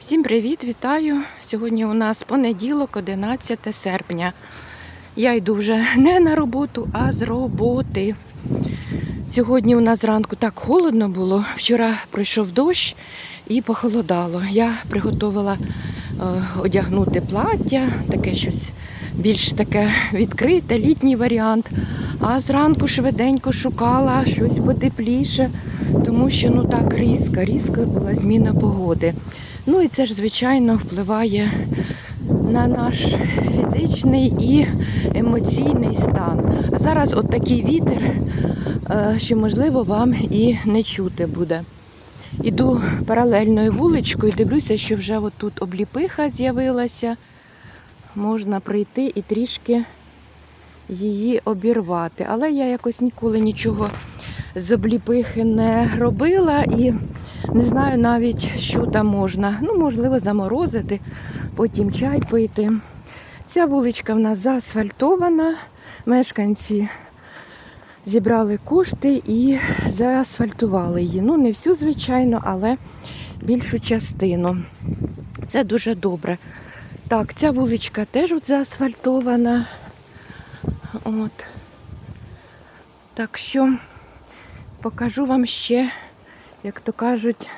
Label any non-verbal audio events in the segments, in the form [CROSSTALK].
Всім привіт, вітаю! Сьогодні у нас понеділок, 11 серпня. Я йду вже не на роботу, а з роботи. Сьогодні у нас зранку так холодно було. Вчора пройшов дощ і похолодало. Я приготувала е, одягнути плаття, таке щось більш таке відкрите, літній варіант. А зранку швиденько шукала щось потепліше, тому що ну так різко, різко була зміна погоди. Ну і це ж, звичайно, впливає на наш фізичний і емоційний стан. А зараз от такий вітер, е, що можливо вам і не чути буде. Іду паралельною вуличкою, дивлюся, що вже тут обліпиха з'явилася. Можна прийти і трішки її обірвати. Але я якось ніколи нічого з обліпихи не робила і не знаю навіть, що там можна. Ну, можливо, заморозити, потім чай пити. Ця вуличка в нас заасфальтована. Мешканці зібрали кошти і заасфальтували її. Ну, не всю, звичайно, але більшу частину. Це дуже добре. Так, ця вуличка теж от заасфальтована. От. Так що покажу вам ще, як то кажуть,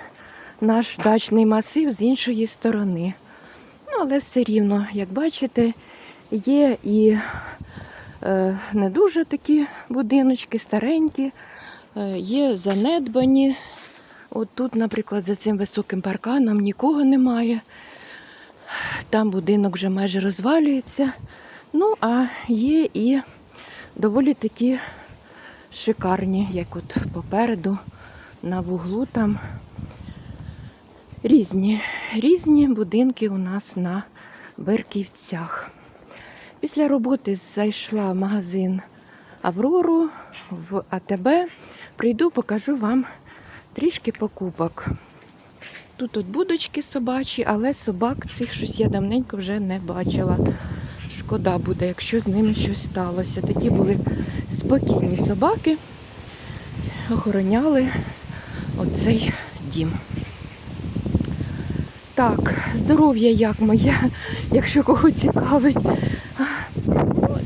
наш дачний масив з іншої сторони. Ну, але все рівно, як бачите, є і е, не дуже такі будиночки, старенькі, е, є занедбані. От тут, наприклад, за цим високим парканом нікого немає. Там будинок вже майже розвалюється. Ну, а є і доволі такі шикарні, як от попереду на вуглу там різні, різні будинки у нас на Берківцях. Після роботи зайшла в магазин Аврору в АТБ. Прийду, покажу вам трішки покупок. Тут от будочки собачі, але собак цих щось я давненько вже не бачила. Шкода буде, якщо з ними щось сталося. Такі були спокійні собаки, охороняли оцей дім. Так, здоров'я як моє, якщо кого цікавить.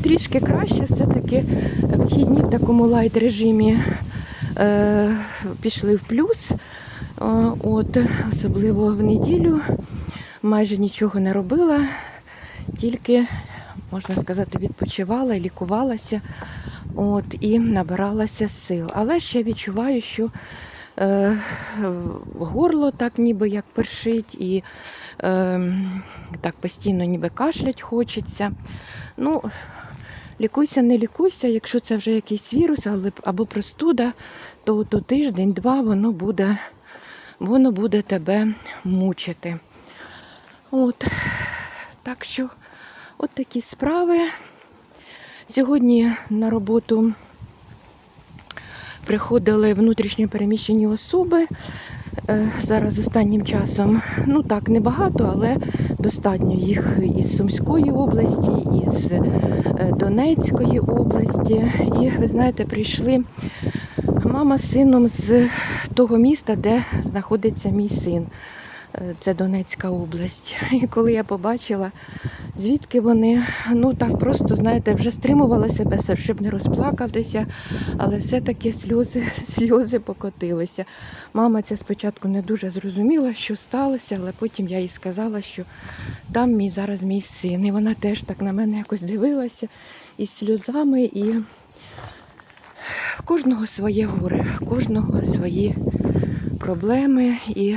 Трішки краще, все-таки вихідні в такому лайт режимі е, пішли в плюс. Е, От, особливо в неділю майже нічого не робила, тільки, можна сказати, відпочивала, лікувалася от, і набиралася сил. Але ще відчуваю, що е, горло так ніби як першить, і е, так постійно ніби кашлять хочеться. Ну, Лікуйся, не лікуйся, якщо це вже якийсь вірус або простуда, то, то тиждень-два воно буде, воно буде тебе мучити. От. Так що, от такі справи. Сьогодні на роботу приходили внутрішньо переміщені особи. Е, Зараз останнім часом, ну так, небагато, але достатньо їх із Сумської області, із е, Донецької області. І ви знаєте, прийшли мама з сином з того міста, де знаходиться мій син. Е, Це Донецька область. І коли я побачила, звідки вони, ну так просто, знаєте, вже стримувала себе, щоб не розплакатися, але все-таки сльози, [LAUGHS] сльози покотилися. Мама ця спочатку не дуже зрозуміла, що сталося, але потім я їй сказала, що там мій зараз мій син. І вона теж так на мене якось дивилася із сльозами, і в кожного своє горе, в кожного свої проблеми. І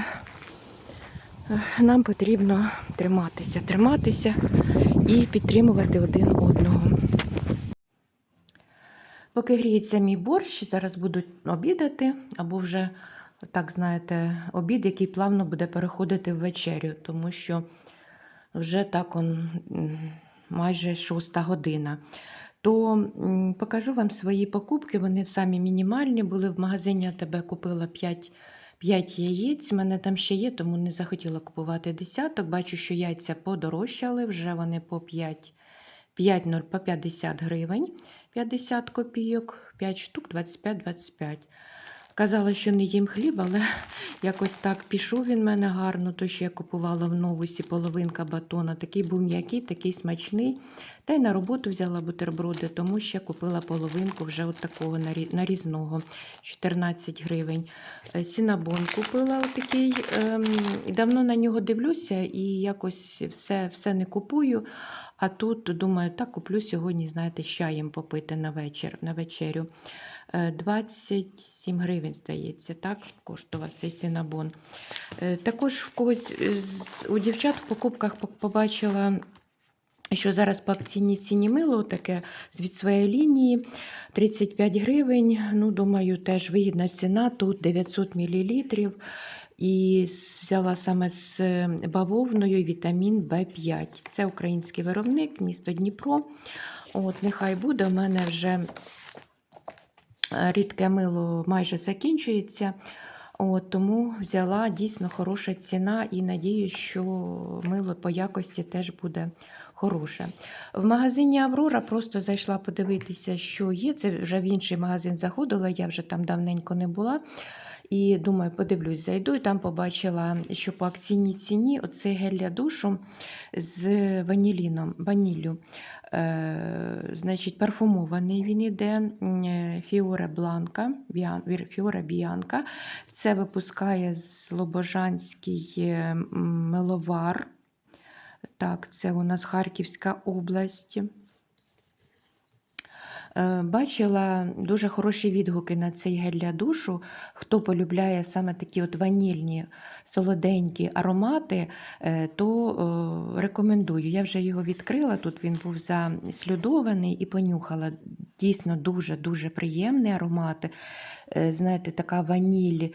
нам потрібно триматися, триматися і підтримувати один одного. Поки гріється мій борщ, зараз будуть обідати, або вже, так знаєте, обід, який плавно буде переходити в вечерю, тому що вже так он майже шоста година. То покажу вам свої покупки. Вони самі мінімальні. Були в магазині, я тебе купила 5, 5 яєць. У мене там ще є, тому не захотіла купувати десяток. Бачу, що яйця подорожчали, вже вони по 5, 5 0, по 50 гривень, 50 копійок, 5 штук, 25-25. Казала, що не їм хліб, але [LAUGHS] якось так пішов він мене гарно. То що я купувала в новусі половинка батона. Такий був м'який, такий смачний. Та й на роботу взяла бутерброди, тому ще купила половинку вже от такого нарізного 14 гривень. Е, Сінабон купила отакий. ем, Давно на нього дивлюся і якось все, все не купую. А тут думаю, так куплю сьогодні, знаєте, з чаєм попити на вечір, на вечерю. Е, 27 гривень, здається, так коштував цей сінабон. Е, Також в когось е, у дівчат в покупках побачила. Що зараз по акційній ціні мило таке від своєї лінії 35 гривень. Ну, думаю, теж вигідна ціна. Тут 900 мл. І взяла саме з е, бавовною вітамін В5. Це український виробник, місто Дніпро. От, нехай буде. У мене вже е, рідке мило майже закінчується. От, тому взяла дійсно хороша ціна і надію, що мило по якості теж буде хороше. В магазині Аврора просто зайшла подивитися, що є. Це вже в інший магазин заходила, я вже там давненько не була. І думаю, подивлюсь, зайду, і там побачила, що по акційній ціні оцей гель для душу з ваніліном, ваніллю. Е, значить, парфумований він іде Фіоре Бланка, Фіоре Біанка. Це випускає Слобожанський меловар. Так, це у нас Харківська область. Е, Бачила дуже хороші відгуки на цей гель для душу. Хто полюбляє саме такі от ванільні, солоденькі аромати, е, то рекомендую. Я вже його відкрила. Тут він був заслюдований і понюхала. Дійсно дуже-дуже приємний аромат. Е, Знаєте, така ваніль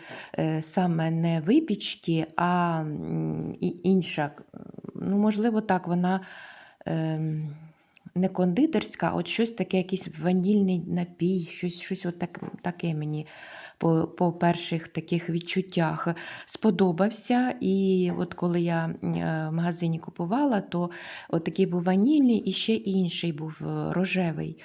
саме не випічки, а інша. Ну, можливо, так, вона. Не кондитерська, а от щось таке, якийсь ванільний напій, щось, щось от так, таке мені по, по перших таких відчуттях сподобався. І от коли я е, в магазині купувала, то от такий був ванільний і ще інший був е, рожевий.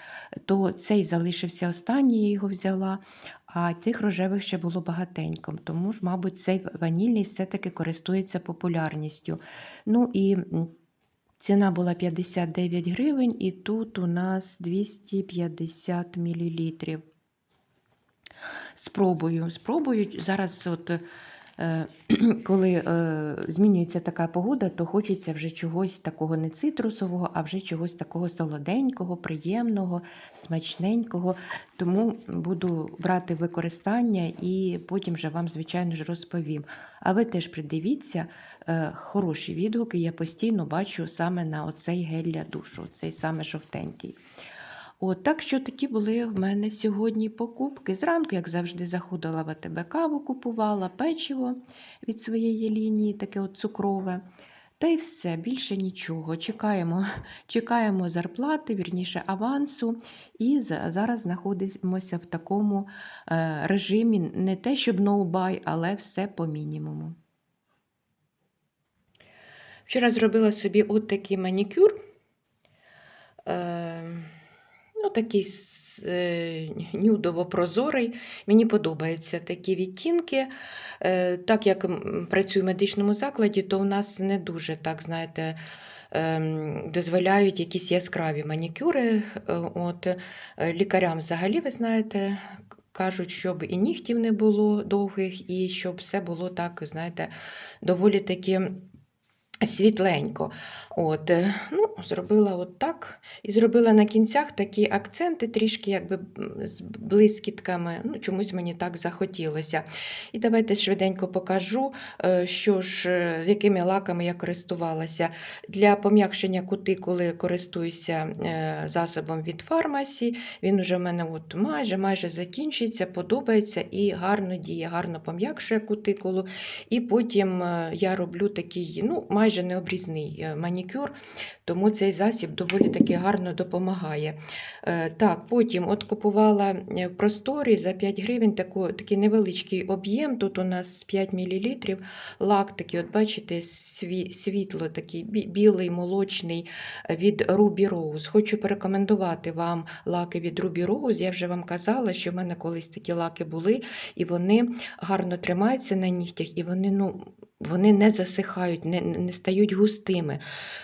То цей залишився останній, я його взяла. А цих рожевих ще було багатенько, тому ж, мабуть, цей ванільний все-таки користується популярністю. Ну і Ціна була 59 гривень, і тут у нас 250 мл. Спробую, спробую. Зараз, от, [CLEARS THROAT] коли е, змінюється така погода, то хочеться вже чогось такого не цитрусового, а вже чогось такого солоденького, приємного, смачненького. Тому буду брати використання і потім вже вам, звичайно ж, розповім. А ви теж придивіться, е, хороші відгуки я постійно бачу саме на оцей гель для душу, цей саме жовтенький. От, так що такі були в мене сьогодні покупки. Зранку, як завжди, заходила в АТБ каву, купувала печиво від своєї лінії, таке от цукрове. Та й все, більше нічого. Чекаємо, [LAUGHS] чекаємо зарплати, вірніше авансу. І зараз знаходимося в такому е, режимі не те, щоб no-buy, але все по мінімуму. Вчора зробила собі от такий манікюр. Ну, такий е, нюдово-прозорий. Мені подобаються такі відтінки. Е, так як працюю в медичному закладі, то в нас не дуже так, знаєте, ем, дозволяють якісь яскраві манікюри. Е, От, лікарям взагалі, ви знаєте, кажуть, щоб і нігтів не було довгих, і щоб все було так, знаєте, доволі таки світленько. От, е, ну, зробила от так. І зробила на кінцях такі акценти, трішки якби з блискітками. Ну, чомусь мені так захотілося. І давайте швиденько покажу, е, що ж, е, якими лаками я користувалася. Для пом'якшення кутикули користуюся засобом від фармасі. Він уже в мене от майже майже закінчується, подобається і гарно діє, гарно пом'якшує кутикулу. І потім я роблю такий, ну, майже майже не обрізний е, манікюр, тому цей засіб доволі таки гарно допомагає. Е, Так, потім от купувала е, в просторі за 5 гривень таку, такий невеличкий об'єм. Тут у нас 5 мл лак такий, от бачите, сві- світло такий, білий, молочний від Ruby Rose. Хочу порекомендувати вам лаки від Ruby Rose. Я вже вам казала, що в мене колись такі лаки були, і вони гарно тримаються на нігтях, і вони, ну, вони не засихають, не, не стають густими.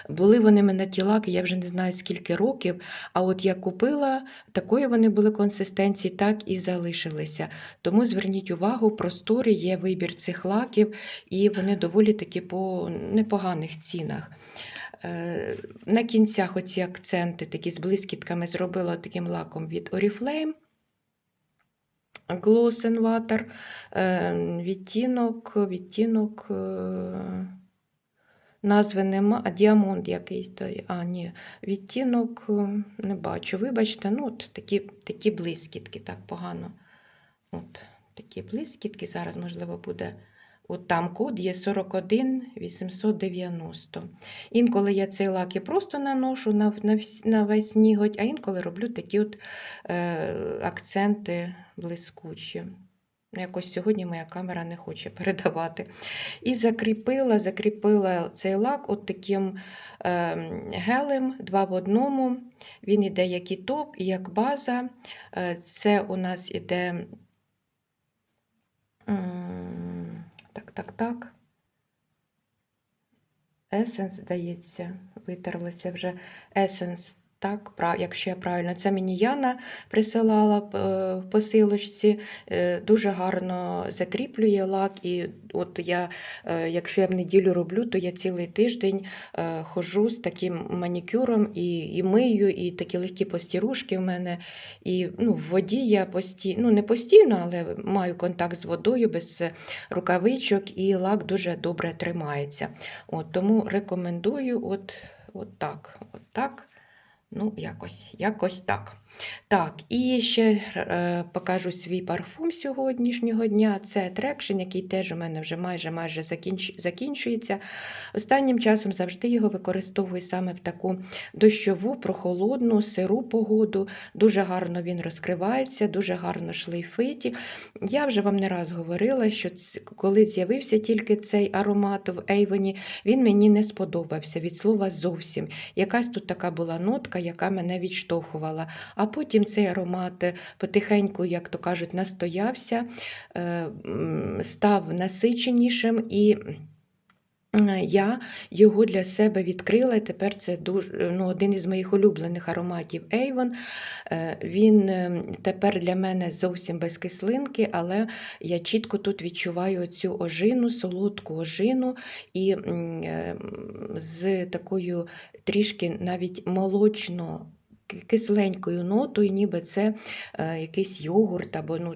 Були вони мене ті лаки, я вже не знаю скільки років, а от я купила, такої вони були консистенції, так і залишилися. Тому зверніть увагу, в просторі є вибір цих лаків, і вони доволі таки по непоганих цінах. Е, На кінцях оці акценти такі з блискітками зробила таким лаком від Oriflame. Gloss Water, е, відтінок, відтінок, е, назви нема, а діамонт якийсь, а ні, відтінок е, не бачу. Вибачте, ну от такі, такі блискітки, так погано. От такі блискітки, зараз, можливо, буде. От там код є 41 890. Інколи я цей лак і просто наношу на, на, на весь ніготь, а інколи роблю такі от е, акценти блискучі. Якось сьогодні моя камера не хоче [LAUGHS] передавати. І закріпила, закріпила цей лак от таким е, гелем, два в одному. Він іде як і топ, і як база. Е, це у нас іде. м, Так, так. Есенс, здається, витерлося вже есенс. Так, якщо я правильно, це мені Яна присилала е, в посилочці. Е, Дуже гарно закріплює лак. І от я, е, якщо я в неділю роблю, то я цілий тиждень ходжу з таким манікюром і, і мию, і такі легкі постірушки в мене. І ну, в воді я постійно, ну не постійно, але маю контакт з водою без рукавичок, і лак дуже добре тримається. От, тому рекомендую от, от так. От так. Ну, якось, якось так. Так, і ще е, покажу свій парфум сьогоднішнього дня. Це Attraction, який теж у мене вже майже майже закінч, закінчується. Останнім часом завжди його використовую саме в таку дощову, прохолодну, сиру погоду. Дуже гарно він розкривається, дуже гарно шлейфить. Я вже вам не раз говорила, що коли з'явився тільки цей аромат в Ейвені, він мені не сподобався від слова зовсім. Якась тут така була нотка, яка мене відштовхувала. А потім цей аромат е, потихеньку, як то кажуть, настоявся, е, став насиченішим і. е, Я його для себе відкрила, і тепер це дуже, ну, один із моїх улюблених ароматів Avon. Він тепер для мене зовсім без кислинки, але я чітко тут відчуваю цю ожину, солодку ожину і з такою трішки навіть молочно. Ки- Кисленькою нотою, ніби це е, якийсь йогурт, або ну,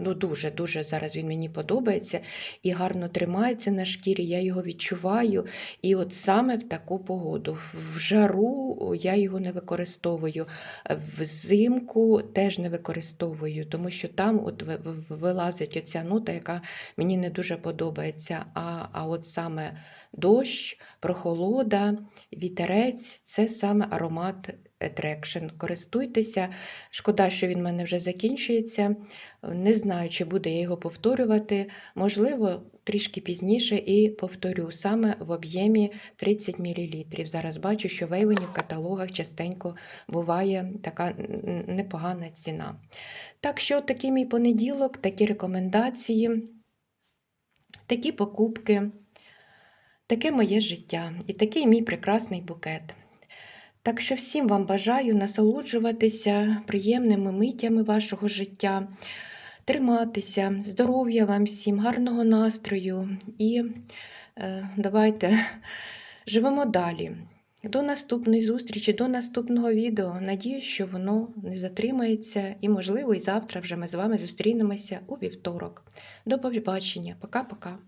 ну, дуже дуже зараз він мені подобається і гарно тримається на шкірі. Я його відчуваю. І от саме в таку погоду. В жару я його не використовую, взимку теж не використовую, тому що там от ви- ви- вилазить оця нота, яка мені не дуже подобається. А, а от саме дощ, прохолода, вітерець це саме аромат Attraction. Користуйтеся. Шкода, що він в мене вже закінчується. Не знаю, чи буде я його повторювати. Можливо, трішки пізніше і повторю саме в об'ємі 30 мл. Зараз бачу, що в Avon в каталогах частенько буває така непогана ціна. Так що такий мій понеділок, такі рекомендації, такі покупки, таке моє життя і такий мій прекрасний букет. Так що всім вам бажаю насолоджуватися приємними миттями вашого життя, триматися, здоров'я вам всім, гарного настрою і е, давайте [LAUGHS] живемо далі. До наступної зустрічі, до наступного відео. Надіюсь, що воно не затримається і, можливо, і завтра вже ми з вами зустрінемося у вівторок. До побачення. Пока-пока.